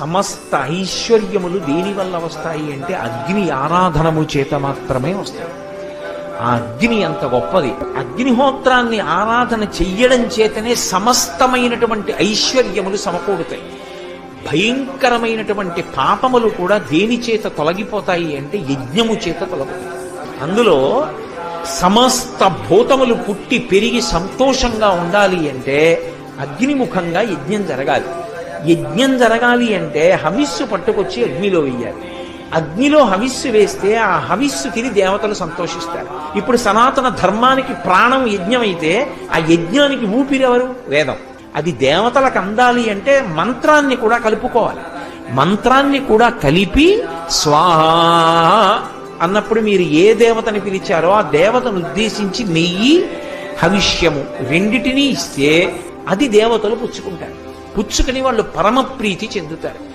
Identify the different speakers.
Speaker 1: సమస్త ఐశ్వర్యములు దేని వల్ల వస్తాయి అంటే అగ్ని ఆరాధనము చేత మాత్రమే వస్తాయి. ఆ అగ్ని అంత గొప్పది. అగ్నిహోత్రాన్ని ఆరాధన చెయ్యడం చేతనే సమస్తమైనటువంటి ఐశ్వర్యములు సమకూడుతాయి భయంకరమైనటువంటి పాపములు కూడా దేని చేత తొలగిపోతాయి అంటే యజ్ఞము చేత తొలగిపోతాయి. అందులో సమస్త భూతములు పుట్టి పెరిగి సంతోషంగా ఉండాలి అంటే అగ్నిముఖంగా యజ్ఞం జరగాలి. యజ్ఞం జరగాలి అంటే హవిస్సు పట్టుకొచ్చి అగ్నిలో వెయ్యాలి. అగ్నిలో హవిస్సు వేస్తే ఆ హవిస్సు తిని దేవతలు సంతోషిస్తారు. ఇప్పుడు సనాతన ధర్మానికి ప్రాణం యజ్ఞం అయితే ఆ యజ్ఞానికి ఊపిరెవరు? వేదం. అది దేవతలకు అందాలి అంటే మంత్రాన్ని కూడా కలుపుకోవాలి. మంత్రాన్ని కూడా కలిపి స్వాహ అన్నప్పుడు మీరు ఏ దేవతని పిలిచారో ఆ దేవతను ఉద్దేశించి నెయ్యి హవిష్యము రెండిటినీ ఇస్తే అది దేవతలు పుచ్చుకుంటారు. పుచ్చుకుని వాళ్ళు పరమ ప్రీతి చెందుతారు.